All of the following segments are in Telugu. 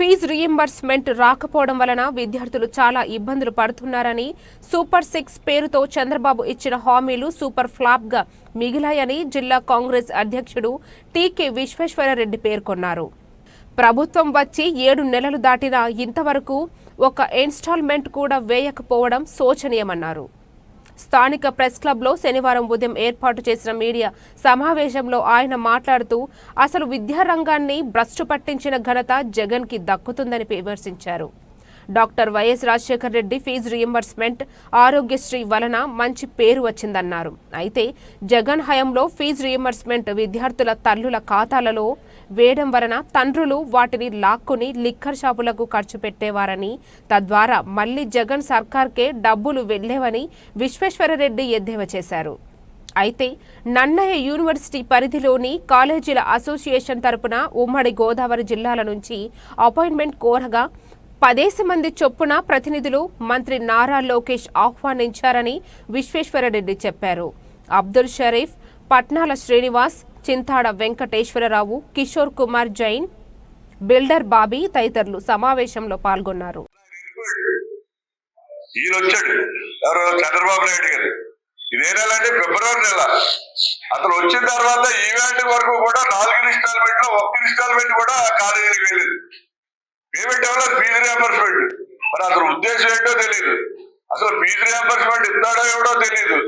ఫీజు రీయింబర్స్మెంట్ రాకపోవడం వలన విద్యార్థులు చాలా ఇబ్బందులు పడుతున్నారని సూపర్ సిక్స్ పేరుతో చంద్రబాబు ఇచ్చిన హామీలు సూపర్ ఫ్లాప్గా మిగిలాయని జిల్లా కాంగ్రెస్ అధ్యక్షుడు టీకే విశ్వేశ్వరరెడ్డి పేర్కొన్నారు. ప్రభుత్వం వచ్చి ఏడు నెలలు దాటినా ఇంతవరకు ఒక ఇన్స్టాల్మెంట్ కూడా వేయకపోవడం శోచనీయమన్నారు. స్థానిక ప్రెస్ క్లబ్లో శనివారం ఉదయం ఏర్పాటు చేసిన మీడియా సమావేశంలో ఆయన మాట్లాడుతూ అసలు విద్యారంగాన్ని భ్రష్టు పట్టించిన ఘనత జగన్కి దక్కుతుందని విమర్శించారు. Doctor YS Rajasekhar Reddy fee reimbursement Aarogyasri వలన మంచి పేరు వచ్చిందన్నారు. అయితే జగన్ హయంలో ఫీజు రియంబర్స్మెంట్ విద్యార్థుల తల్లుల ఖాతాలలో వేయడం వలన తండ్రులు వాటిని లాక్కుని లిక్కర్ షాపులకు ఖర్చు పెట్టేవారని తద్వారా మళ్ళీ జగన్ సర్కార్కే డబ్బులు వెళ్ళేవని విశ్వేశ్వరరెడ్డి ఎద్దేవా చేశారు. అయితే నన్నయ్య యూనివర్సిటీ పరిధిలోని కాలేజీల అసోసియేషన్ తరపున ఉమ్మడి గోదావరి జిల్లాల నుంచి అపాయింట్మెంట్ కోరగా పదేసి మంది చొప్పున ప్రతినిధులు మంత్రి నారా లోకేష్ ఆహ్వానించారని విశ్వేశ్వరరెడ్డి చెప్పారు. అబ్దుల్ షరీఫ్ పట్నాల శ్రీనివాస్ చింతాడ వెంకటేశ్వరరావు కిషోర్ కుమార్ జైన్ బిల్డర్ బాబీ తదితరులు సమావేశంలో పాల్గొన్నారు. ఈయన వచ్చాడు. ఎవరు? చంద్రబాబు నాయుడు గారు. ఇదే ఫిబ్రవరి నెల. అతను వచ్చిన తర్వాత ఈవెంట్ వరకు కూడా నాలుగు ఇన్స్టాల్మెంట్లో ఒక్క ఇన్స్టాల్మెంట్ కూడా కాలేజీకి వెళ్ళింది పేమెంట్ ఎవరో? ఫీజు రియంబర్స్మెంట్ మరి అసలు ఉద్దేశం ఏంటో తెలియదు అసలు ఫీజు రియంబర్స్మెంట్ ఇస్తాడో ఎవడో తెలియదు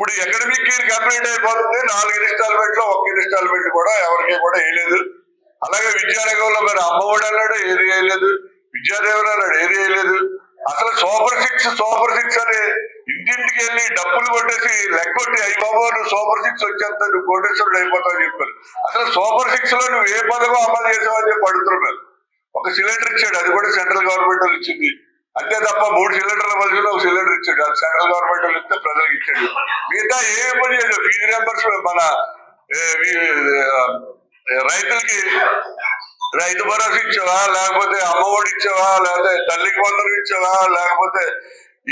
ఇప్పుడు ఎకడమిక్ ఇయర్ కంప్లీట్ అయిపోతుంది నాలుగు ఇన్స్టాల్మెంట్లో ఒక్క ఇన్స్టాల్మెంట్ కూడా ఎవరికి కూడా వేయలేదు. అలాగే విద్యారంగంలో మరి అమ్మఒడి అన్నాడు ఏది వేయలేదు. విద్యాదేవుడు అన్నాడు ఏది వేయలేదు. అసలు సూపర్ సిక్స్ సూపర్ సిక్స్ అని ఇంటింటికి వెళ్ళి డబ్బులు కొట్టేసి లెక్కొట్టి కొట్టి బాబు నువ్వు సూపర్ సిక్స్ వచ్చేస్తా నువ్వు కోటేశ్వరుడు అయిపోతావు అని చెప్పారు. అసలు సూపర్ సిక్స్లో నువ్వు ఏ పదవి అమలు చేసావని చెప్పి అడుగుతున్నారు. ఒక సిలిండర్ ఇచ్చాడు అది కూడా సెంట్రల్ గవర్నమెంట్ వాళ్ళు ఇచ్చింది. అంతే తప్ప మూడు సిలిండర్ల మధ్యలో ఒక సిలిండర్ ఇచ్చాడు. అది సెంట్రల్ గవర్నమెంట్ వాళ్ళు ఇస్తే ప్రజలకు ఇచ్చాడు. మిగతా ఏ పని చేయడు ఫీజు నెంబర్స్ మన రైతులకి రైతు భరోసా ఇచ్చావా? లేకపోతే అమ్మఒడి ఇచ్చావా? లేకపోతే తల్లికి వందలు ఇచ్చావా? లేకపోతే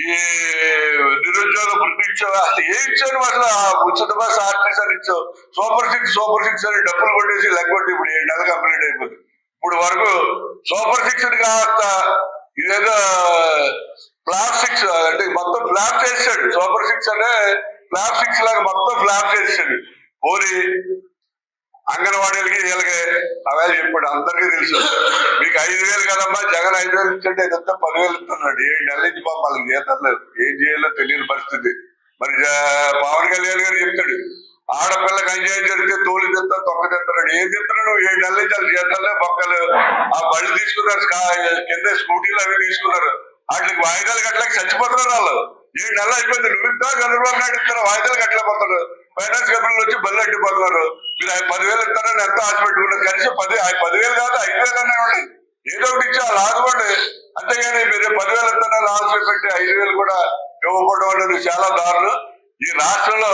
ఈ నిరుద్యోగ వృద్ధి ఇచ్చావా? ఏం ఇచ్చాను అసలు? ఉచిత బస్ ఆర్టీసీ అని ఇచ్చావు. సూపర్ సిక్స్ సూపర్ సిక్స్ అని డబ్బులు కొట్టేసి లెక్కొట్టి ఇప్పుడు ఏడు నెలలు కంప్లీట్ అయిపోతుంది ఇప్పుడు వరకు సూపర్ సిక్స్ కాస్త. ఇదేదో ప్లాస్టిక్స్ అంటే మొత్తం ఫ్లాప్ చేసాడు సూపర్ సిక్స్ అంటే ప్లాస్టిక్స్ లాగా మొత్తం ఫ్లాప్ చేసాడు పోనీ అంగన్వాడీలకి వీళ్ళకి అవే చెప్పాడు. అందరికీ తెలుసు. మీకు ఐదు వేలు కదమ్మా జగన్ ఐదు వేలు ఇచ్చాడు ఇదంతా పదివేలు ఇస్తున్నాడు. ఏడు నెలల నుంచి పాప వాళ్ళకి జీతం లేదు. ఏం చేయాలో తెలియని పరిస్థితి. మరి జ- పవన్ కళ్యాణ్ గారు చెప్తాడు. ఆడపిల్లకి ఎంజాయ్ జరిగితే తోలు తెస్తా తొక్క తెస్తున్నాడు ఏం తెస్తున్నాడు ఏడు నెలల నుంచి వాళ్ళు బొక్కలు. ఆ బళ్ళు తీసుకున్నారు కింద స్కూటీలు అవి తీసుకున్నారు. వాటికి వాయిదాలు కట్టలేక చచ్చిపోతున్నారు వాళ్ళు. ఏడు నెలలు అయిపోయింది. నువ్వు ఇస్తా చంద్రబాబు నాయుడు ఇస్తారు వాయిదాలు కట్టలేకపోతున్నారు. ఫైనాన్స్ కంపెనీలు వచ్చి బళ్ళు అడ్డిపోతున్నారు మీరు ఆ పదివేలు ఇస్తారని ఎంతో ఆశ పెట్టుకున్నారు కలిసి పది పదివేలు కాదు ఐదు వేలు అనేవాడి ఏదో ఒకటి ఇచ్చి వాళ్ళు ఆదుకోండి అంతేగాని మీరు పదివేలు ఇస్తారని ఆశ పెట్టి ఐదు వేలు కూడా ఇవ్వకపోవడం అనేది చాలా దారులు ఈ రాష్ట్రంలో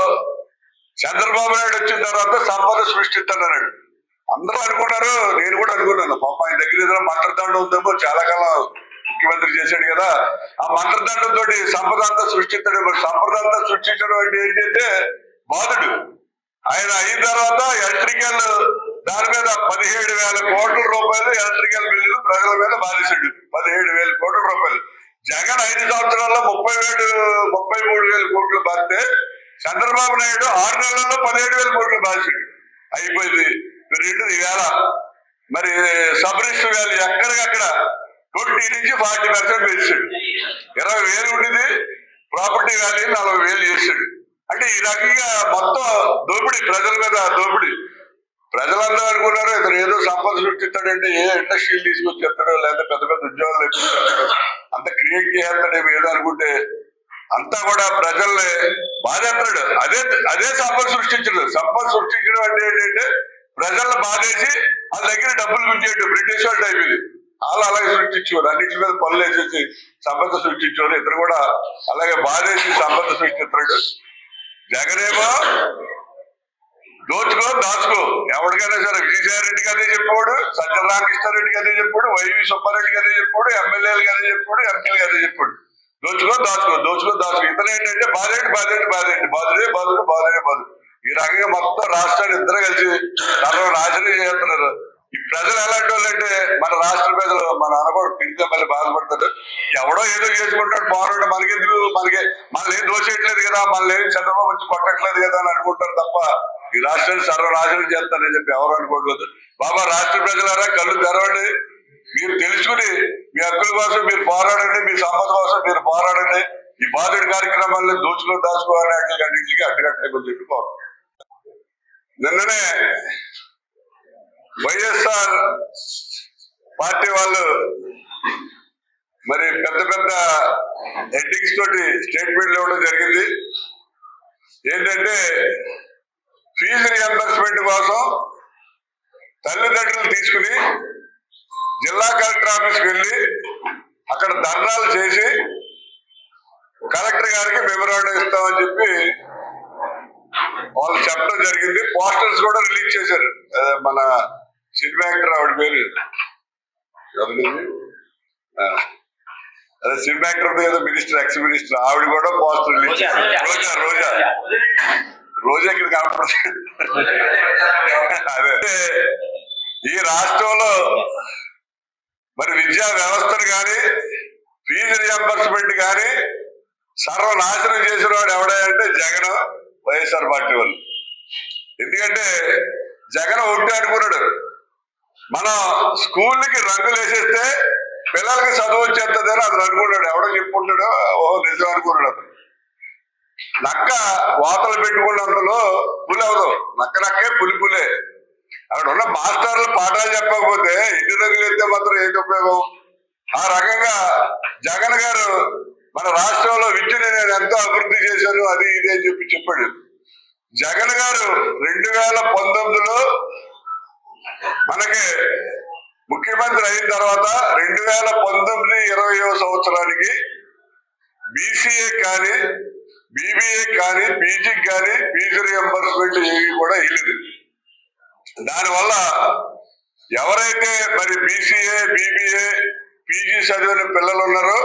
చంద్రబాబు నాయుడు వచ్చిన తర్వాత సంపద సృష్టిస్తానన్నాడు. అందరూ అనుకున్నారు నేను కూడా అనుకున్నాను. పాప ఆయన దగ్గర ఏదైనా మంత్రదండం ఉందేమో చాలా కాలం ముఖ్యమంత్రి చేశాడు కదా. ఆ మంత్రదండం తోటి సంపద అంతా సృష్టిస్తాడు మరి సంపద అంతా సృష్టించడం అంటే ఏంటంటే బాధుడు. ఆయన అయిన తర్వాత ఎలక్ట్రికల్ దాని మీద పదిహేడు వేల కోట్ల రూపాయలు ఎలక్ట్రికల్ బిల్లులు ప్రజల మీద బాధించాడు. పదిహేడు వేల కోట్ల రూపాయలు. జగన్ ఐదు సంవత్సరాల్లో ముప్పై వేలు ముప్పై మూడు వేల కోట్లు బాధితే చంద్రబాబు నాయుడు ఆరు నెలల్లో పదిహేడు వేల కోట్లు బాధించాడు అయిపోయింది. రెండు వేల మరి సబ్ రిజిస్టర్ వ్యాలీ ఎక్కడికక్కడ ట్వంటీ నుంచి ఫార్టీ పర్సెంట్ పెంచాడు. ఇరవై వేలు ఉండేది ప్రాపర్టీ వాల్యూ నలభై వేలు చేశాడు అంటే ఈ రకంగా మొత్తం దోపిడీ ప్రజల మీద దోపిడీ. ప్రజలందరూ అనుకున్నారు ఇతను ఏదో సంపద సృష్టిస్తాడంటే ఏ ఇండస్ట్రీలు తీసుకొచ్చేస్తాడో లేదా పెద్ద పెద్ద ఉద్యోగాలు తెప్పిస్తాడో అంత క్రియేట్ చేస్తాడేమో ఏదో అనుకుంటే అంతా కూడా ప్రజల్ని బాధేస్తాడు. అదే అదే సంపద సృష్టించడు. సంపద సృష్టించడం అంటే ఏంటంటే ప్రజల్ని బాధేసి వాళ్ళ దగ్గర డబ్బులు గుంజేయడం బ్రిటిష్ వాళ్ళు టైం ఇది. వాళ్ళు అలాగే సృష్టించేవారు. అన్నింటి మీద పనులు వేసేసి సంపద సృష్టించేవారు. ఇద్దరు కూడా అలాగే బాధేసి సంపద సృష్టిస్తాడు. జగనేమో దోచుకో దాచుకో. ఎవరికైనా సరే విజయసాయిరెడ్డికి అదే చెప్పాడు సజ్జల రామకృష్ణారెడ్డికి అదే చెప్పాడు వైవి సుబ్బారెడ్డికి అదే చెప్పాడు ఎమ్మెల్యేలకి అదే చెప్పాడు ఎంపీలకి అదే చెప్పాడు దోచుకో దాచుకో దోచుకో దాచుకో. ఇతను ఏంటంటే బాధేంటి బాధేంటి బాధేంటి? బాధుడే బాధుడు బాధుడే బాధుడు. ఈ రకంగా మొత్తం రాష్ట్రాన్ని ఇద్దరు కలిసి తనలో రాజకీయం చేస్తున్నారు. ఈ ప్రజలు ఎలాంటి వాళ్ళు అంటే మన రాష్ట్ర ప్రజలు మన అనకూడదు తిరిగితే మళ్ళీ బాధపడతారు ఎవడో ఏదో చేసుకుంటాడు బాగుంటాడు మనకెందుకు మనకి మనల్ని ఏం దోషేయట్లేదు కదా మనల్ని ఏం చంద్రబాబు వచ్చి కొట్టట్లేదు కదా అని అనుకుంటారు తప్ప ఈ రాష్ట్రాన్ని సర్వనాశనం చేస్తారని చెప్పి ఎవరు అనుకోవట్లేదు. బాబా రాష్ట్ర ప్రజలారా కళ్ళు తెరవండి. మీరు తెలుసుకుని మీ హక్కుల కోసం మీరు పోరాడండి మీ సంపద కోసం మీరు పోరాడండి. ఈ బాధుడి కార్యక్రమాలను దోచులో దాచుకోవాలని అన్నింటికి నుంచి అడ్డుకట్టని చెప్పి నిన్ననే వైఎస్ఆర్ పార్టీ వాళ్ళు మరి పెద్ద పెద్ద హెడ్డింగ్స్ తోటి స్టేట్మెంట్లు ఇవ్వడం జరిగింది. ఏంటంటే ఫీజు రియంబర్స్మెంట్ కోసం తల్లిదండ్రులు తీసుకుని జిల్లా కలెక్టర్ ఆఫీస్కి వెళ్ళి అక్కడ ధర్నాలు చేసి కలెక్టర్ గారికి మెమరాండం ఇస్తామని చెప్పి వాళ్ళు చెప్పడం జరిగింది. పోస్టర్స్ కూడా రిలీజ్ చేశారు. మన సినిమా యాక్టర్ ఆవిడ పేరు. అదే సినిమా యాక్టర్ ఏదో మినిస్టర్ ఎక్స్ మినిస్టర్ ఆవిడ కూడా పోస్టర్ రిలీజ్ చేశారు. రోజా. రోజా రోజా. ఇక్కడ కనపడుతుంది అదే. ఈ రాష్ట్రంలో మరి విద్యా వ్యవస్థను కానీ ఫీజు రియంబర్స్మెంట్ కానీ సర్వనాశనం చేసిన వాడు ఎవడంటే జగన్ వైఎస్ఆర్ పార్టీ వాళ్ళు. ఎందుకంటే జగన్ ఒకటి అనుకున్నాడు. మనం స్కూల్కి రంగులు వేసేస్తే పిల్లలకి చదువు వచ్చేస్తుంది అని అతను అనుకున్నాడు. ఎవడో చెప్పుకుంటాడో ఓహో నిజం అనుకున్నాడు అతను. నక్క వాతలు పెట్టుకున్నంతలో పులి అవదు. నక్క నక్కే పులి పులే. అక్కడ ఉన్న మాస్టర్లు పాఠాలు చెప్పకపోతే ఇంటి రంగులు ఎత్తే మాత్రం ఏంటి ఉపయోగం? ఆ రకంగా జగన్ గారు మన రాష్ట్రంలో విద్యని నేను ఎంతో అభివృద్ధి చేశాను అది ఇది అని చెప్పి చెప్పాడు. జగన్ గారు రెండు వేల పంతొమ్మిదిలో మనకి ముఖ్యమంత్రి అయిన తర్వాత రెండు వేల పంతొమ్మిది ఇరవయో సంవత్సరానికి బీసీఏ కానీ బీబీఏ కానీ పీజీకి కానీ ఫీజు రియంబర్స్మెంట్ ఏవి కూడా వెళ్ళింది దానివల్ల ఎవరైతే మరి బీసీఏ బీబీఏ పీజీ చదివిన పిల్లలు ఉన్నారో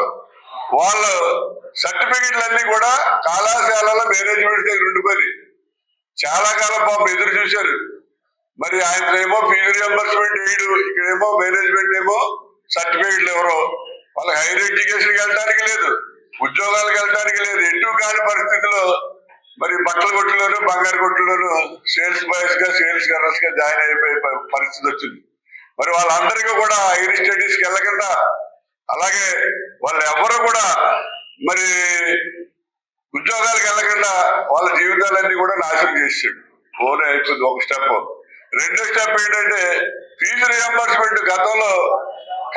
వాళ్ళు సర్టిఫికెట్లన్నీ కూడా కళాశాలలో మేనేజ్మెంట్ దగ్గర ఉండిపోయి చాలా కాలం పాపం ఎదురు చూశారు. మరి ఆయన ఏమో ఫీజు రియంబర్స్మెంట్ వేయడు ఇక్కడేమో మేనేజ్మెంట్ ఏమో సర్టిఫికెట్లు ఎవరో. వాళ్ళకి హైయర్ ఎడ్యుకేషన్కి వెళ్ళడానికి లేదు ఉద్యోగాలకు వెళ్ళడానికి లేదు ఎటు కాని పరిస్థితిలో మరి బట్టల కొట్టులోనూ బంగారు కొట్టులోనూ సేల్స్ బాయ్స్గా సేల్స్ గర్ల్స్గా జాయిన్ అయిపోయే పరిస్థితి వచ్చింది. మరి వాళ్ళందరికీ కూడా హైయర్ స్టడీస్కి వెళ్ళకుండా అలాగే వాళ్ళు ఎవరు కూడా మరి ఉద్యోగాలకు వెళ్ళకుండా వాళ్ళ జీవితాలన్నీ కూడా నాశనం చేసాడు ఓనే అయిపోయింది ఒక స్టెప్. రెండో స్టెప్ ఏంటంటే ఫీజు రియంబర్స్మెంట్ గతంలో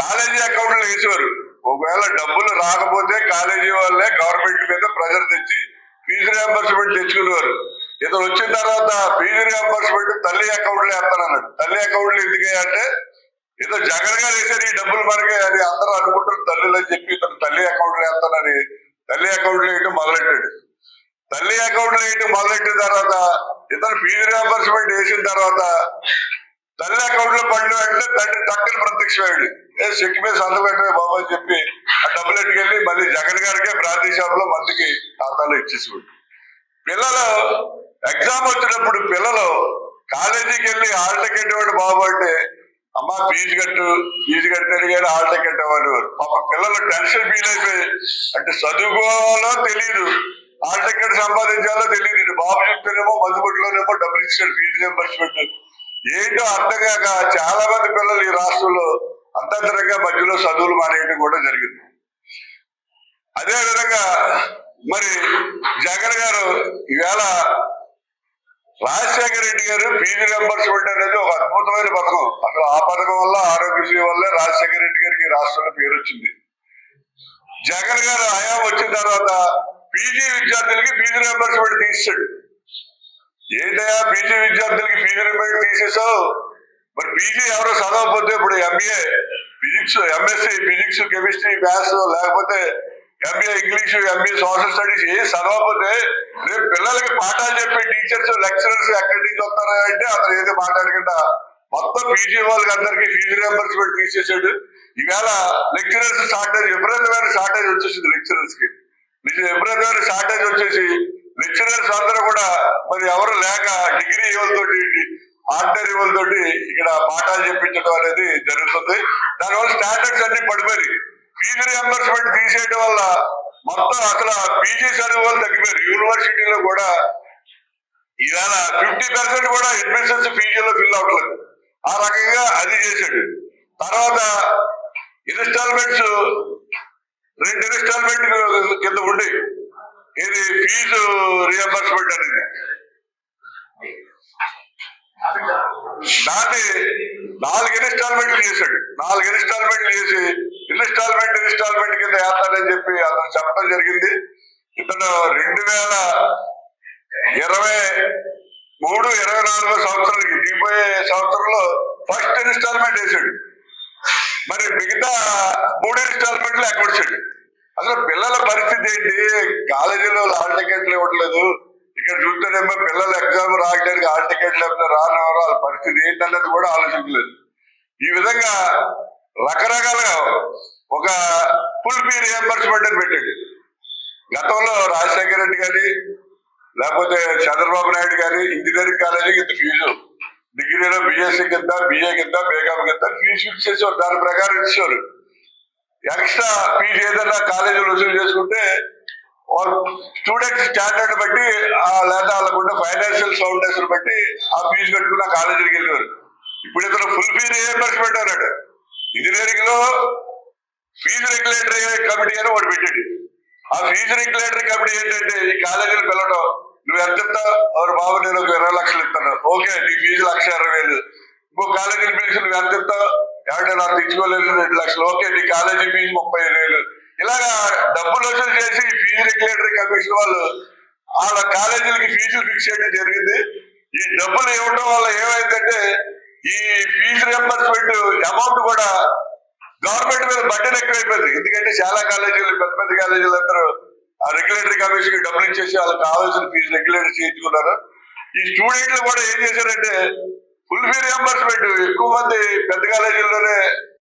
కాలేజీ అకౌంట్లు వేసేవారు. ఒకవేళ డబ్బులు రాకపోతే కాలేజీ వాళ్ళే గవర్నమెంట్ మీద ప్రెజర్ తెచ్చి ఫీజు రియంబర్స్మెంట్ తెచ్చుకునేవారు. ఇతను వచ్చిన తర్వాత ఫీజు రియంబర్స్మెంట్ తల్లి అకౌంట్లో వేస్తానన్నాడు. తల్లి అకౌంట్లు ఎందుకే అంటే ఏదో జగన్ గారు వేసారు ఈ డబ్బులు మనకే అని అందరూ అనుకుంటారు తల్లులు అని చెప్పి ఇతను తల్లి అకౌంట్లో వేస్తానని తల్లి అకౌంట్లో వేయటం మొదలెట్టాడు. తల్లి అకౌంట్లో వేయటం మొదలెట్టిన తర్వాత ఇతను ఫీజు రియంబర్స్మెంట్ వేసిన తర్వాత తల్లి అకౌంట్లో పడిన వెంటనే తండ్రి టక్కని ప్రత్యక్షమయ్యాడు. ఏ చెక్ మీద సంతకం పెట్టమే బాబు అని చెప్పి ఆ డబ్బులు ఎట్టుకెళ్ళి మళ్ళీ జగన్ గారికే బ్రాంతి షాప్లో మందికి ఖాతాలో ఇచ్చేసేవాడు పిల్లలు ఎగ్జామ్ వచ్చినప్పుడు పిల్లలు కాలేజీకి వెళ్ళి హాల్ టికెట్ ఇవ్వండి బాబు అంటే అమ్మా ఫీజు కట్టు ఫీజు కట్టారు కానీ హాల్ టికెట్ పాప పిల్లలు టెన్షన్ ఫీల్ అయిపోయి అంటే చదువుకోవాలో తెలియదు హాల్ టికెట్ సంపాదించాలో తెలియదు బాబు చెప్తేనేమో మందుబుట్లోనేమో డబ్బులు ఇచ్చాడు ఫీజు రియంబర్స్మెంట్ ఏంటో అర్థం కాక చాలా మంది పిల్లలు ఈ రాష్ట్రంలో అంతరంగా మధ్యలో చదువులు మానేయడం కూడా జరిగింది. అదే విధంగా మరి జగన్ గారు ఈవేళ రాజశేఖర రెడ్డి గారు ఫీజు రియంబర్స్మెంట్ అనేది ఒక అద్భుతమైన పథకం. అసలు ఆ పథకం వల్ల ఆరోగ్యశ్రీ వల్ల రాజశేఖర రెడ్డి గారికి రాష్ట్రంలో పేరు వచ్చింది. జగన్ గారు ఆయా వచ్చిన తర్వాత పీజీ విద్యార్థులకి ఫీజు పెట్టి తీసాడు ఏంటయ్యా పీజీ విద్యార్థులకి పీజీ రియంబర్స్మెంట్ తీసేసావు మరి పీజీ ఎవరో చదవకపోతే ఇప్పుడు MBA physics MSc physics chemistry maths లేకపోతే MBA English MBA social studies ఏ చదవకపోతే రేపు పిల్లలకి పాఠాలు చెప్పే టీచర్స్ లెక్చరర్స్ ఎక్కడి నుంచి వస్తారా అంటే అతను ఏది మాట్లాడకుండా మొత్తం పీజీ వాళ్ళకి అందరికి ఫీజు రియంబర్స్మెంట్ తీసేసాడు. ఈవేళ లెక్చరర్స్ షార్టేజ్ విపరీతమైన షార్టేజ్ వచ్చేసింది లెక్చరర్స్కి. నిజం విపరీతమైన షార్టేజ్ వచ్చేసి లెక్చరర్స్ అందరూ కూడా మరి ఎవరు లేక డిగ్రీ వాళ్ళతో ఆర్డినరీ వాళ్ళతోటి ఇక్కడ పాఠాలు చెప్పించడం అనేది జరుగుతుంది. దానివల్ల స్టాండర్డ్స్ అన్ని పడిపోయి ఫీజు రియంబర్స్మెంట్ తీసేయడం వల్ల మొత్తం అసలు పీజీ చదువులు వాళ్ళు తగ్గిపోయారు. యూనివర్సిటీలో కూడా ఇవాళ ఫిఫ్టీ పర్సెంట్ కూడా అడ్మిషన్స్ పీజీలో ఫిల్ అవ్వట్లేదు. ఆ రకంగా అది చేశాడు. తర్వాత ఇన్స్టాల్మెంట్స్ రెండు ఇన్స్టాల్మెంట్ కింద ఉండి. ఇది ఫీజు రియంబర్స్మెంట్ అనేది. దాన్ని నాలుగు ఇన్స్టాల్మెంట్లు చేశాడు. నాలుగు ఇన్స్టాల్మెంట్లు చేసి ఇన్స్టాల్మెంట్ ఇన్స్టాల్మెంట్ కింద వేస్తాడని చెప్పి అతను చెప్పడం జరిగింది. ఇతను రెండు వేల ఇరవై మూడు ఇరవై నాలుగో సంవత్సరానికి దిగిపోయే సంవత్సరంలో ఫస్ట్ ఇన్స్టాల్మెంట్ వేసాడు మరి మిగతా మూడు ఇన్స్టాల్మెంట్లు ఎగ్గొచ్చాడు అసలు పిల్లల పరిస్థితి ఏంటి? కాలేజీలో హాల్ టికెట్లు ఇవ్వట్లేదు. ఇక్కడ చూస్తేనేమో పిల్లలు ఎగ్జామ్ రాయడానికి హాల్ టికెట్ లేకపోతే రానివారు వాళ్ళ పరిస్థితి ఏంటన్నది కూడా ఆలోచించలేదు. ఈ విధంగా రకరకాలుగా ఒక ఫుల్ ఫీ రియంబర్స్మెంట్ అని పెట్టాడు గతంలో రాజశేఖర రెడ్డి గారి లేకపోతే చంద్రబాబు నాయుడు గారి ఇంజనీరింగ్ కాలేజీకి ఇంత ఫీజు. డిగ్రీలో బిఎస్సీ కింద బిఏ కింద బేకామ్ కింద ఫీజు ఫిక్స్ చేసేవారు. దాని ప్రకారం ఇచ్చేవారు. ఎక్స్ట్రా ఫీజు ఏదైనా కాలేజీలు వసూలు చేసుకుంటే స్టూడెంట్ స్టాండర్డ్ బట్టి ఆ లేదా వాళ్ళకుండా ఫైనాన్షియల్ ఫౌండేషన్ బట్టి ఆ ఫీజు కట్టుకుని ఆ కాలేజీకి వెళ్ళేవారు. ఇప్పుడు ఇతను ఫుల్ ఫీజు రియంబర్స్మెంట్ అన్నాడు. ఇంజనీరింగ్లో ఫీజు రెగ్యులేటరీ కమిటీ అని ఒకటి పెట్టాడు ఆ ఫీజు రెగ్యులేటరీ కమిటీ ఏంటంటే ఈ కాలేజీలు పిల్లడం నువ్వు ఎంత ఇస్తావు ఎవరు బాబు నేను ఒక ఇరవై లక్షలు ఇస్తాను. ఓకే నీ ఫీజు లక్ష ఇరవై వేలు. ఇంకో కాలేజీలు పిలిచి నువ్వు ఎంత ఇస్తావు ఎవరంటే నాకు తెచ్చుకోలేదు రెండు లక్షలు. ఓకే నీ కాలేజీ ఫీజు ముప్పై వేలు. ఇలాగా డబ్బులు వసూలు చేసి ఈ ఫీజు రెగ్యులేటరీ కమిషన్ వాళ్ళు వాళ్ళ కాలేజీలకి ఫీజులు ఫిక్స్ చేయడం జరిగింది. ఈ డబ్బులు ఇవ్వడం వల్ల ఏమైందంటే ఈ ఫీజు రియంబర్స్మెంట్ అమౌంట్ కూడా గవర్నమెంట్ మీద బట్టలు ఎక్కువైపోయింది. ఎందుకంటే చాలా కాలేజీలు పెద్ద పెద్ద కాలేజీలు అందరూ ఆ రెగ్యులేటరీ కమిషన్కి డబ్బులు ఇచ్చేసి వాళ్ళకి కావాల్సిన ఫీజు రెగ్యులేటర్ చేయించుకున్నారు. ఈ స్టూడెంట్లు కూడా ఏం చేశారంటే ఫుల్ ఫీ రియంబర్స్మెంట్ ఎక్కువ మంది పెద్ద కాలేజీల్లోనే